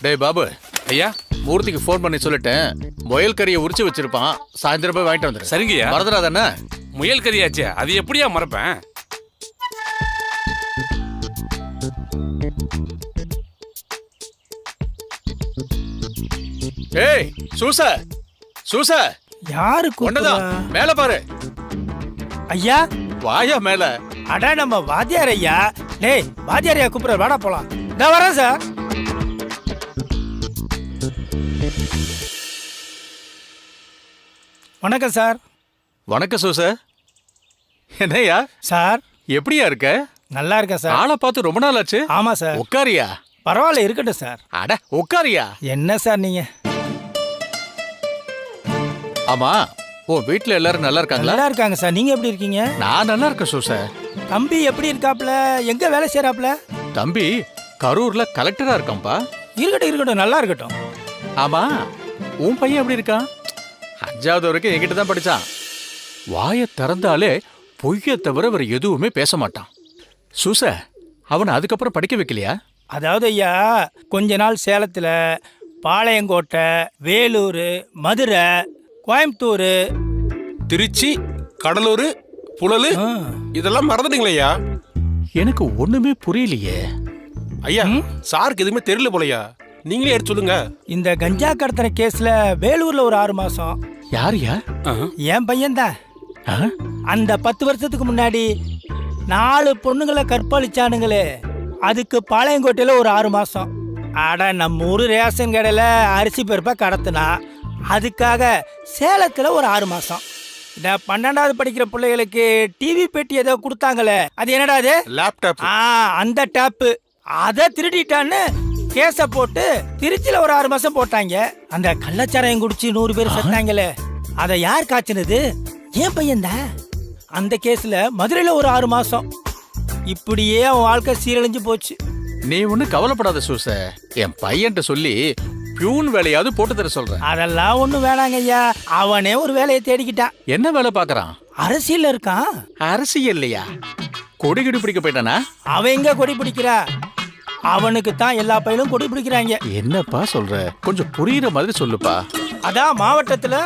டேய் பாபு. ஐயா? மூர்த்திக்கு ஃபோன் பண்ணி சொல்லிட்டேன். முயல் கறியை உரிச்சு வச்சிருப்பான். சாயந்தரம் போய் வாங்கிட்டு வந்துரு. சரிங்கய்யா. மறந்துடாதானே முயல் கறியாச்சே. அது எப்படியா மறப்பேன்? ஏய் சூச. சூச. யாரு கூப்பிடுறா? மேல பாரு. ஐயா? வாயா மேல. அடா நம்ம வாத்தியார் ஐயா. டேய் வாத்தியார் ஐயா கூப்பிடுற வாடா போலாம். நான் வரேன் சார். வணக்கம் சார். வணக்கம் சூச. என்னய்யா சார். எப்படியா இருக்க? நல்லா இருக்கேன் சார். ஆளை பார்த்து ரொம்ப நாள் ஆச்சு. ஆமா சார். உட்காரியா? பரவாயில்ல இருக்கட்டும் சார். அட உட்காரியா? என்ன சார் நீங்க? ஆமா உன் வீட்ல எல்லாரும் நல்லா இருக்காங்களா? நல்லா இருக்காங்க சார். நீங்க எப்படி இருக்கீங்க? நான் நல்லா இருக்கேன் சூச. தம்பி எப்படி இருக்காப்ல எங்க வேலை செய்யறாப்ல தம்பி கரூர்ல கலெக்டரா இருக்கான்பா இருக்கட்டும் இருக்கட்டும் நல்லா இருக்கட்டும். ஆமா உன் பையன் எப்படி இருக்கான்? அஞ்சாவது வரைக்கும் என்கிட்ட தான் படிச்சான். வாயை திறந்தாலே பொய்யை தவிர வேற எதுவுமே பேச மாட்டான். சூச அவனை அதுக்கப்புறம் படிக்க வைக்கலையா? அதாவது ஐயா கொஞ்ச நாள் சேலத்தில் பாளையங்கோட்டை வேலூர் மதுரை கோயம்புத்தூர். திருச்சி கடலூர் புழலு இதெல்லாம் மறந்துட்டீங்களா எனக்கு ஒண்ணுமே புரியலையே. ஐயா சாருக்கு எதுவுமே தெரியல போலயா? நீங்களே எடுத்து சொல்லுங்க. இந்த கஞ்சா கடத்தன கேஸில் வேலூரில் ஒரு ஆறு மாதம் யாரியா என் பையன்தான் ஆ? அந்த பத்து வருஷத்துக்கு முன்னாடி நாலு பொண்ணுங்களை கற்பழிச்சானுங்களே. அதுக்கு பாளையங்கோட்டையில் ஒரு ஆறு மாதம் அட நம்ம ஊர் ரேஷன் கடையில் அரிசி பருப்பை கடத்தினா அதுக்காக சேலத்தில் ஒரு ஆறு மாதம் இந்த பன்னெண்டாவது படிக்கிற பிள்ளைகளுக்கு டிவி பெட்டி ஏதோ கொடுத்தாங்களே. அது என்னடா அது? லேப்டாப் ஆ அந்த டேப்பு. அதை திருடிட்டான்னு கேஸ போட்டு திருச்சியில ஒரு ஆறு மாசம் போட்டாங்க. அந்த கள்ளச்சாராயம் குடிச்சு நூறு பேர் செத்தாங்களே. அதை யார் காய்ச்சினது? ஏன் பையன்தான் அந்த கேஸ்ல மதுரையில ஒரு ஆறு மாசம். இப்படியே அவன் வாழ்க்கை சீரழிஞ்சு போச்சு. நீ ஒன்னும் கவலைப்படாத சூச. என் பையன்ட்ட சொல்லி பியூன் வேலையாவது போட்டு தர சொல்றேன். அதெல்லாம் ஒண்ணும் வேணாங்க ஐயா. அவனே ஒரு வேலையை தேடிக்கிட்டான். என்ன வேலை பார்க்கறான்? அரசியல்ல இருக்கான். அரசியல்லையா கொடி கிடி பிடிக்க போயிட்டானா? அவன் எங்க கொடி பிடிக்கிறா? அவனுக்கு தான் எல்லா பயிலும் கொடி பிடிக்கிறாங்க. என்னப்பா சொல்ற? கொஞ்சம் புரியுற மாதிரி சொல்லுப்பா. அதான் மாவட்டத்துல?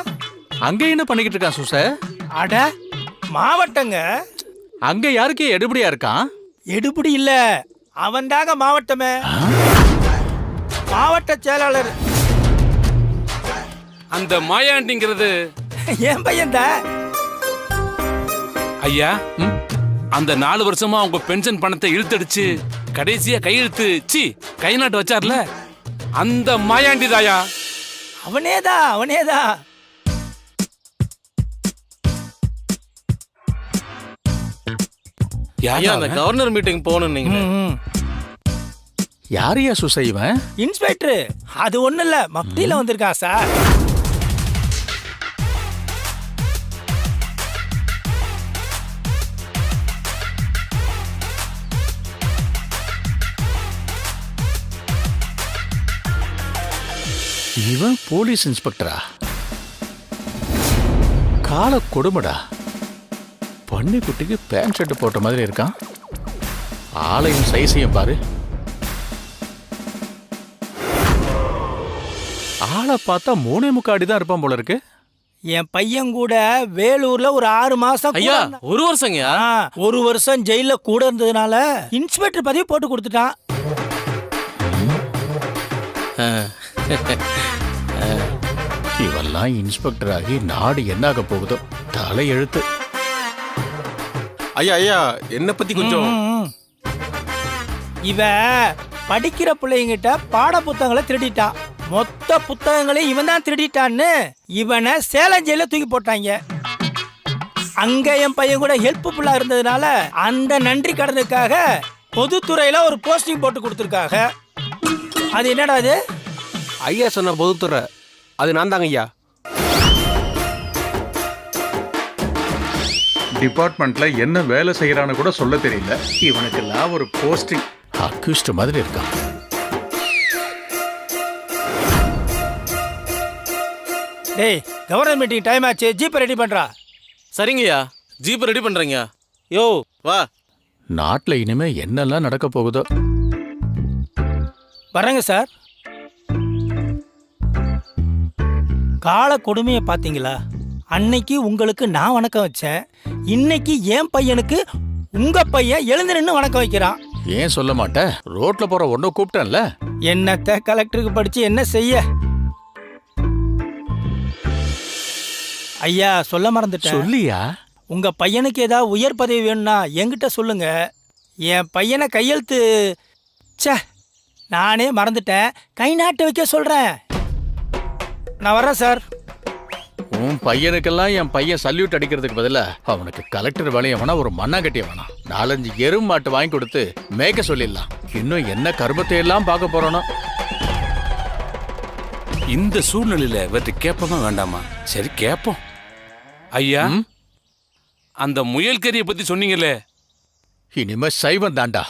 அங்க என்ன பண்ணிக்கிட்டு இருக்கான் சூச? அட மாவட்டங்க. அங்க யாருக்கு எடுபடியா இருக்கான்? எடுபடி இல்ல. அவன் தாங்க மாவட்டமே மாவட்ட செயலாளர். அந்த மாயாண்டிங்கிறது என் பையன் ஐயா ம்? அந்த நாலு வருஷமா உங்க பென்ஷன் பணத்தை இழுத்தடிச்சு கடைசியா கையெழுத்து சி கை நாட்டு வச்சார்ல? அந்த மாயாண்டி தாயா அவனேதான் அவனேதான் யாரா அந்த? கவர்னர் மீட்டிங் போகணும் நீங்க யாரையா சூச இவன்? இன்ஸ்பெக்டர் அது ஒண்ணு இல்ல மப்டியில வந்திருக்கான் சார். இவன் போலீஸ் இன்ஸ்பெக்டரா? கால கொடுமடா. பன்னிக்குட்டிக்கு பேண்ட் ஷர்ட் போட்ட மாதிரி இருக்கான் ஆளையும் சைஸையும் பாரு. ஆளை பார்த்தா மூணே முக்காடி தான் இருப்பான் போல இருக்கு. என் பையன் கூட வேலூர்ல ஒரு ஆறு மாசம் கூட ஐயா. ஒரு வருஷங்க ஒரு வருஷம் ஜெயில கூட இருந்ததுனால இன்ஸ்பெக்டர் பதவி போட்டு கொடுத்துட்டான். இவெல்லாம் இன்ஸ்பெக்டர் ஆகி நாடு என்னாக போகுதோ? தலை எழுத்து. ஐயா ஐயா என்ன பத்தி கொஞ்சம். இவ படிக்கிற பிள்ளைங்கிட்ட பாட புத்தகங்களை திருடிட்டான் மொத்த புத்தகங்களையும் இவன் தான் திருடிட்டான்னு இவனை சேலம் ஜெயில தூக்கி போட்டாங்க. அங்க என் பையன் கூட ஹெல்ப்ஃபுல்லா இருந்ததுனால அந்த நன்றி கடனுக்காக பொதுத்துறையில ஒரு போஸ்டிங் போட்டு கொடுத்துருக்காங்க. அது என்னடா அது? ஐயா சொன்ன பொதுத்துறை. அது நான் தாங்க ஐயா. டிபார்ட்மெண்ட்ல என்ன வேலை செய்யறான்னு கூட சொல்ல தெரியல. இவனுக்கெல்லாம் ஒரு போஸ்டிங். அக்யூஸ்ட் மாதிரி இருக்கான். டேய் கவர்னர் மீட்டிங் டைம் ஆச்சு. ஜீப் ரெடி பண்றா. சரிங்கய்யா ஜீப் ரெடி பண்றீங்க யோ வா. நாட்டுல இனிமே என்னெல்லாம் நடக்க போகுதோ? வரேங்க சார். கால கொடுமையை பாத்தீங்களா? அன்னைக்கு உங்களுக்கு நான் வணக்கம் வச்சேன். இன்னைக்கு என் பையனுக்கு உங்க பையன் எழுந்து நின்று வணக்கம் வைக்கிறான். ஏன் சொல்ல மாட்டேன் ரோட்ல போற ஒன்ன கூப்பிட்டேன்ல. என்னத்த கலெக்டருக்கு படிச்சு என்ன செய்ய? ஐயா சொல்ல மறந்துட்டேன். சொல்லியா? உங்க பையனுக்கு ஏதாவது உயர் பதவி வேணும்னா என்கிட்ட சொல்லுங்க. என் பையனை கையெழுத்து ச்சே நானே மறந்துட்டேன். கை நாட்டு வைக்க சொல்றேன். நான் வர்றேன் சார். உன் பையனுக்கெல்லாம் என் பையன் சல்யூட் அடிக்கிறதுக்கு பதிலா அவனுக்கு கலெக்டர் வேலையை வேணா ஒரு மண்ணாங்கட்டிய வேணாம். நாலஞ்சு எரும் மாட்டு வாங்கி கொடுத்து மேய்க்க சொல்லிடலாம். இன்னும் என்ன கர்மத்தை எல்லாம் பார்க்க போறோனோ? இந்த சூழ்நிலையில இவர்கிட்ட கேட்போமா வேண்டாமா? சரி கேட்போம். ஐயா? அந்த முயல் கறியை பத்தி சொன்னீங்களே. இனிமே சைவம் தாண்டா